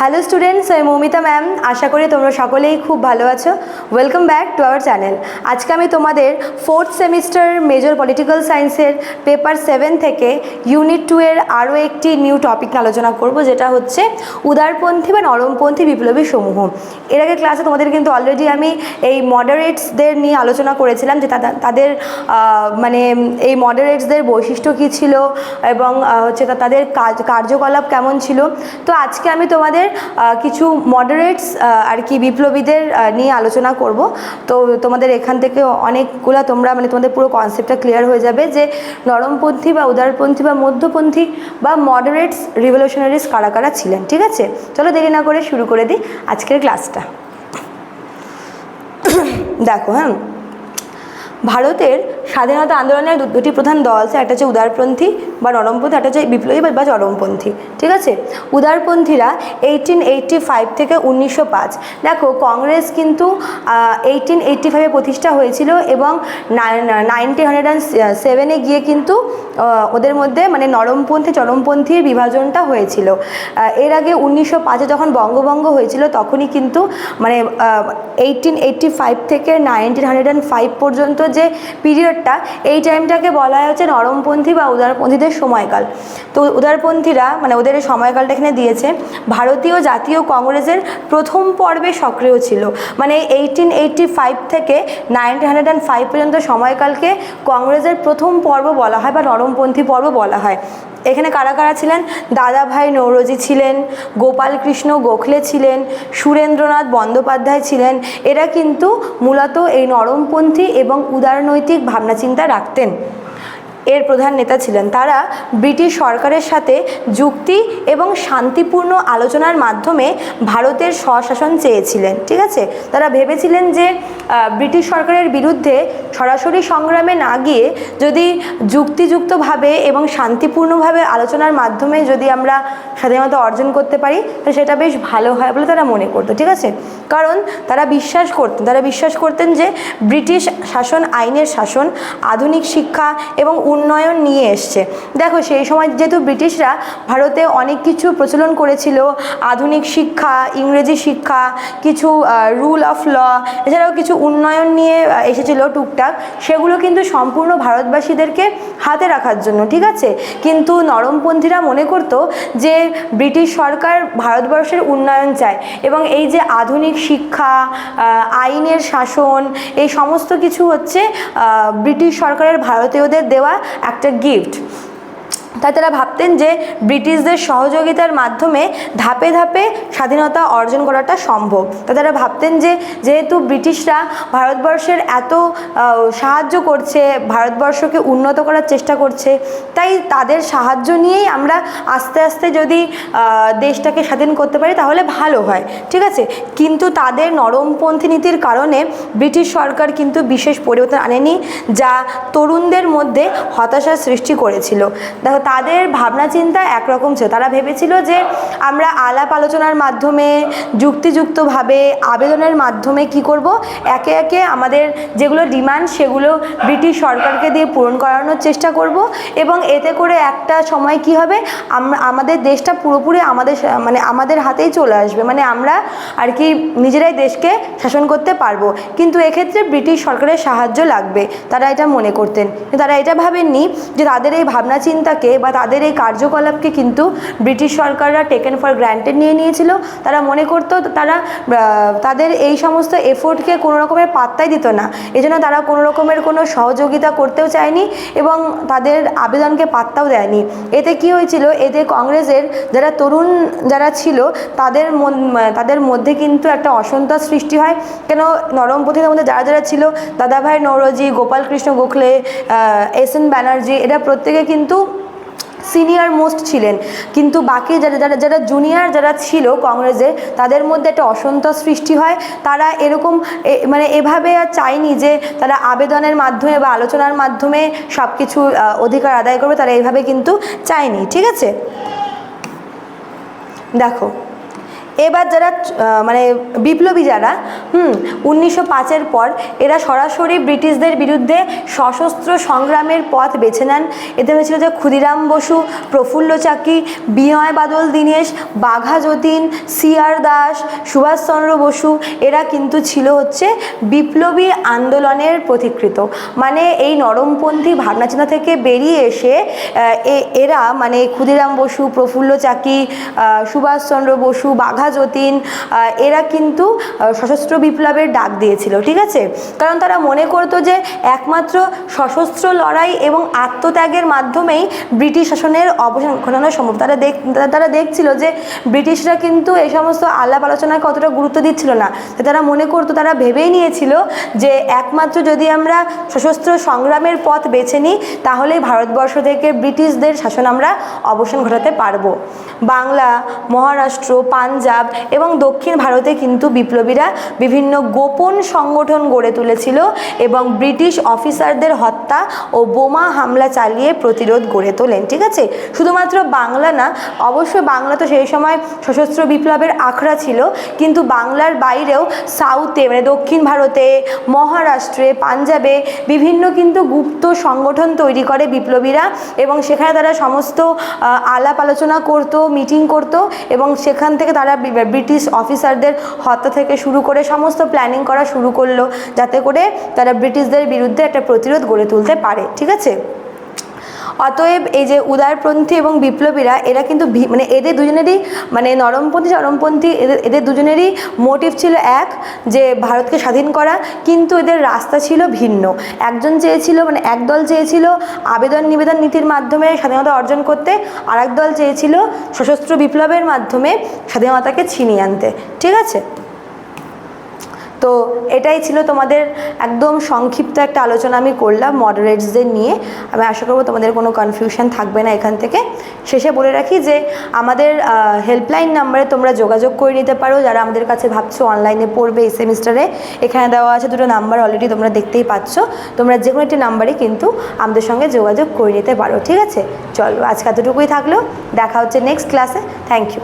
Hello students আমি Moumita ma'am আশা করি তোমরা সকলেই খুব ভালো আছো। Welcome back to our channel আজকে আমি তোমাদের ফোর্থ সেমিস্টার মেজর পলিটিক্যাল সায়েন্সের পেপার সেভেন থেকে ইউনিট টু এর আরও একটি নিউ টপিক আলোচনা করব, যেটা হচ্ছে উদারপন্থী বা নরমপন্থী বিপ্লবী সমূহ। এর আগে ক্লাসে তোমাদের কিন্তু অলরেডি আমি এই মডারেটসদের নিয়ে আলোচনা করেছিলাম, যে তাদের মানে এই মডারেটসদের বৈশিষ্ট্য কী ছিল এবং হচ্ছে তাদের কার্যকলাপ কেমন ছিল। তো আজকে আমি তোমাদের কিছু মডারেটস আর কি বিপ্লবীদের নিয়ে আলোচনা করব। তো তোমাদের এখান থেকে অনেকগুলো তোমরা মানে তোমাদের পুরো কনসেপ্টটা ক্লিয়ার হয়ে যাবে যে নরমপন্থী বা উদারপন্থী বা মধ্যপন্থী বা মডারেটস রিভলিউশনারিস কারা কারা ছিলেন, ঠিক আছে? চলো দেরি না করে শুরু করে দিই আজকের ক্লাসটা দেখো হ্যাঁ? ভারতের স্বাধীনতা আন্দোলনের দুটি প্রধান দল আছে একটা হচ্ছে উদারপন্থী বা নরমপন্থী একটা হচ্ছে বিপ্লবী বা- চরমপন্থী, ঠিক আছে? উদারপন্থীরা এইটিন এইটটি ফাইভ থেকে উনিশশো পাঁচ। দেখো, কংগ্রেস কিন্তু এইটিন এইটটি ফাইভে প্রতিষ্ঠা হয়েছিল এবং নাইনটিন হান্ড্রেড অ্যান্ড সেভেনে গিয়ে কিন্তু ওদের মধ্যে মানে নরমপন্থী, চরমপন্থীর বিভাজনটা হয়েছিল। এর আগে উনিশশো পাঁচে যখন বঙ্গভঙ্গ হয়েছিল, তখনই কিন্তু মানে এইটিন এইটটি ফাইভ থেকে নাইনটিন হান্ড্রেড অ্যান্ড ফাইভ পর্যন্ত যে পিরিয়ডটা এই টাইমটাকে বলা হচ্ছে নরমপন্থী বা উদারপন্থীদের সময়কাল। তো উদারপন্থীরা মানে ওদের সময়কালটা এখানে দিয়েছে, ভারতীয় জাতীয় কংগ্রেসের প্রথম পর্বে সক্রিয় ছিল। মানে এইটিন এইটটি ফাইভ থেকে নাইনটিন হান্ড্রেড অ্যান্ড ফাইভ পর্যন্ত সময়কালকে কংগ্রেসের প্রথম পর্ব বলা হয় বা নরমপন্থী পর্ব বলা হয়। এখানে কারা কারা ছিলেন? দাদাভাই নৌরজি ছিলেন, গোপালকৃষ্ণ গোখলে ছিলেন, সুরেন্দ্রনাথ বন্দ্যোপাধ্যায় ছিলেন। এরা কিন্তু মূলত এই নরমপন্থী এবং উদারনৈতিক ভাবনাচিন্তা রাখতেন। এর প্রধান নেতা ছিলেন। তারা ব্রিটিশ সরকারের সাথে যুক্তি এবং শান্তিপূর্ণ আলোচনার মাধ্যমে ভারতের স্বশাসন চেয়েছিলেন, ঠিক আছে? তারা ভেবেছিলেন যে ব্রিটিশ সরকারের বিরুদ্ধে সরাসরি সংগ্রামে না গিয়ে যদি যুক্তিযুক্তভাবে এবং শান্তিপূর্ণভাবে আলোচনার মাধ্যমে যদি আমরা স্বাধীনতা অর্জন করতে পারি তো সেটা বেশ ভালো হয় বলে তারা মনে করতো, ঠিক আছে? কারণ তারা বিশ্বাস করতেন, তারা বিশ্বাস করতেন যে ব্রিটিশ শাসন আইনের শাসন, আধুনিক শিক্ষা এবং উন্নয়ন নিয়ে এসছে। দেখো, সেই সময় যেহেতু ব্রিটিশরা ভারতে অনেক কিছু প্রচলন করেছিল, আধুনিক শিক্ষা, ইংরেজি শিক্ষা, কিছু রুল অফ ল এছাড়াও কিছু উন্নয়ন নিয়ে এসেছিল টুকটাক, সেগুলো কিন্তু সম্পূর্ণ ভারতবাসীদেরকে হাতে রাখার জন্য, ঠিক আছে? কিন্তু নরমপন্থীরা মনে করতো যে ব্রিটিশ সরকার ভারতবর্ষের উন্নয়ন চায় এবং এই যে আধুনিক শিক্ষা আইনের শাসন, এই সমস্ত কিছু হচ্ছে ব্রিটিশ সরকারের ভারতীয়দের দেওয়া একটা গিফট তাই তারা ভাবতেন যে ব্রিটিশদের সহযোগিতার মাধ্যমে ধাপে ধাপে স্বাধীনতা অর্জন করাটা সম্ভব। তাই তারা ভাবতেন যে যেহেতু ব্রিটিশরা ভারতবর্ষের এত সাহায্য করছে, ভারতবর্ষকে উন্নত করার চেষ্টা করছে, তাই তাদের সাহায্য নিয়েই আমরা আস্তে আস্তে যদি দেশটাকে স্বাধীন করতে পারি তাহলে ভালো হয়। ঠিক আছে? কিন্তু তাদের নরমপন্থী নীতির কারণে ব্রিটিশ সরকার কিন্তু বিশেষ পরিবর্তন আনেনি, যা তরুণদের মধ্যে হতাশার সৃষ্টি করেছিল। দেখো তাদের ভাবনা চিন্তা একরকম ছিল। তারা ভেবেছিল যে আমরা আলাপ আলোচনার মাধ্যমে, যুক্তিযুক্তভাবে আবেদনের মাধ্যমে কি করব? একে একে আমাদের যেগুলো ডিমান্ড, সেগুলো ব্রিটিশ সরকারকে দিয়ে পূরণ করানোর চেষ্টা করব এবং এতে করে একটা সময় কি হবে? আমাদের দেশটা পুরোপুরি আমাদের মানে আমাদের হাতেই চলে আসবে। মানে আমরা আর কি নিজেরাই দেশকে শাসন করতে পারব। কিন্তু এক্ষেত্রে ব্রিটিশ সরকারের সাহায্য লাগবে। তারা এটা মনে করতেন। তারা এটা ভাবেননি যে তাদের এই ভাবনা চিন্তাকে বা তাদের এই কার্যকলাপকে কিন্তু ব্রিটিশ সরকাররা টেকেন ফর গ্র্যান্টেড নিয়ে নিয়েছিল। তারা মনে করতো তারা তাদের এই সমস্ত এফোর্টকে কোনো রকমের পাত্তাই দিত না। এজন্য তারা কোনো রকমের কোনো সহযোগিতা করতেও চায়নি এবং তাদের আবেদনকে পাত্তাও দেয়নি। এতে কি হয়েছিল? এতে কংগ্রেসের যারা তরুণ যারা ছিল, তাদের তাদের মধ্যে কিন্তু একটা অসন্তোষ সৃষ্টি হয়। কেন? নরমপন্থীদের মধ্যে যারা যারা ছিল, দাদাভাই নৌরজি গোপাল কৃষ্ণ গোখলে এস এন ব্যানার্জি, এরা প্রত্যেকে কিন্তু সিনিয়র মোস্ট ছিলেন। কিন্তু বাকি যারা যারা যারা জুনিয়র যারা ছিল কংগ্রেসে, তাদের মধ্যে একটা অসন্তোষ সৃষ্টি হয়। তারা এরকম মানে এভাবে আর চায়নি যে তারা আবেদনের মাধ্যমে বা আলোচনার মাধ্যমে সব কিছু অধিকার আদায় করবে, তারা এইভাবে কিন্তু চায়নি, ঠিক আছে? দেখো এবার যারা মানে বিপ্লবী যারা, হুম, উনিশশো পাঁচের পর এরা সরাসরি ব্রিটিশদের বিরুদ্ধে সশস্ত্র সংগ্রামের পথ বেছে নেন। এতে হয়েছিল যে ক্ষুদিরাম বসু, প্রফুল্ল চাকি, বিনয় বাদল দীনেশ, বাঘা যতীন সিআর দাস সুভাষচন্দ্র বসু, এরা কিন্তু ছিল হচ্ছে বিপ্লবী আন্দোলনের প্রতিকৃত মানে এই নরমপন্থী ভাবনাচিন্তা থেকে বেরিয়ে এসে এরা মানে ক্ষুদিরাম বসু, প্রফুল্ল চাকি সুভাষচন্দ্র বসু, বাঘা যতীন এরা কিন্তু সশস্ত্র বিপ্লবের ডাক দিয়েছিল, ঠিক আছে? কারণ তারা মনে করতো যে একমাত্র সশস্ত্র লড়াই এবং আত্মত্যাগের মাধ্যমেই ব্রিটিশ শাসনের অবসান ঘটানো সম্ভব। তারা দেখ, তারা- দেখছিল যে ব্রিটিশরা কিন্তু এই সমস্ত আলাপ আলোচনাকে অতটা গুরুত্ব দিচ্ছিল না। তারা মনে করতো, তারা ভেবেই নিয়েছিল যে একমাত্র যদি আমরা সশস্ত্র সংগ্রামের পথ বেছে নিই তাহলে ভারতবর্ষ থেকে ব্রিটিশদের শাসন আমরা অবসান ঘটাতে পারব। বাংলা, মহারাষ্ট্র, পাঞ্জাব এবং দক্ষিণ ভারতে কিন্তু বিপ্লবীরা বিভিন্ন গোপন সংগঠন গড়ে তুলেছিল এবং ব্রিটিশ অফিসারদের হত্যা ও বোমা হামলা চালিয়ে প্রতিরোধ গড়ে তোলেন, ঠিক আছে? শুধুমাত্র বাংলা না অবশ্যই বাংলা তো সেই সময় সশস্ত্র বিপ্লবের আখড়া ছিল, কিন্তু বাংলার বাইরেও সাউথে মানে দক্ষিণ ভারতে, মহারাষ্ট্রে, পাঞ্জাবে বিভিন্ন কিন্তু গুপ্ত সংগঠন তৈরি করে বিপ্লবীরা এবং সেখানে তারা সমস্ত আলাপ আলোচনা করতো, মিটিং করতো এবং সেখান থেকে তারা ব্রিটিশ অফিসারদের হত্যা থেকে শুরু করে সমস্ত প্ল্যানিং করা শুরু করল, যাতে করে তারা ব্রিটিশদের বিরুদ্ধে একটা প্রতিরোধ গড়ে তুলতে পারে, ঠিক আছে? অতএব এই যে উদারপন্থী এবং বিপ্লবীরা, এরা কিন্তু মানে এদের দুজনেরই মানে নরমপন্থী, চরমপন্থী, এদের এদের দুজনেরই মোটিভ ছিল এক, যে ভারতকে স্বাধীন করা, কিন্তু এদের রাস্তা ছিল ভিন্ন। একজন চেয়েছিল মানে একদল চেয়েছিল আবেদন নিবেদন নীতির মাধ্যমে স্বাধীনতা অর্জন করতে আর দল চেয়েছিল সশস্ত্র বিপ্লবের মাধ্যমে স্বাধীনতাকে ছিনিয়ে আনতে। ঠিক আছে? তো এটাই ছিল তোমাদের একদম সংক্ষিপ্ত একটা আলোচনা আমি করলাম মডারেটসদের নিয়ে। আমি আশা করব তোমাদের কোনো কনফিউশন থাকবে না এখান থেকে। শেষে বলে রাখি যে আমাদের হেল্পলাইন নাম্বারে তোমরা যোগাযোগ করে নিতে পারো। যারা আমাদের কাছে ভাবছ অনলাইনে পড়বে এই সেমিস্টারে এখানে দেওয়া আছে দুটো নাম্বার অলরেডি তোমরা দেখতেই পাচ্ছ। তোমরা যে কোনো একটি নাম্বারে কিন্তু আমাদের সঙ্গে যোগাযোগ করে নিতে পারো, ঠিক আছে? চলো আজকে এতটুকুই থাকল। দেখা হচ্ছে নেক্সট ক্লাসে থ্যাংক ইউ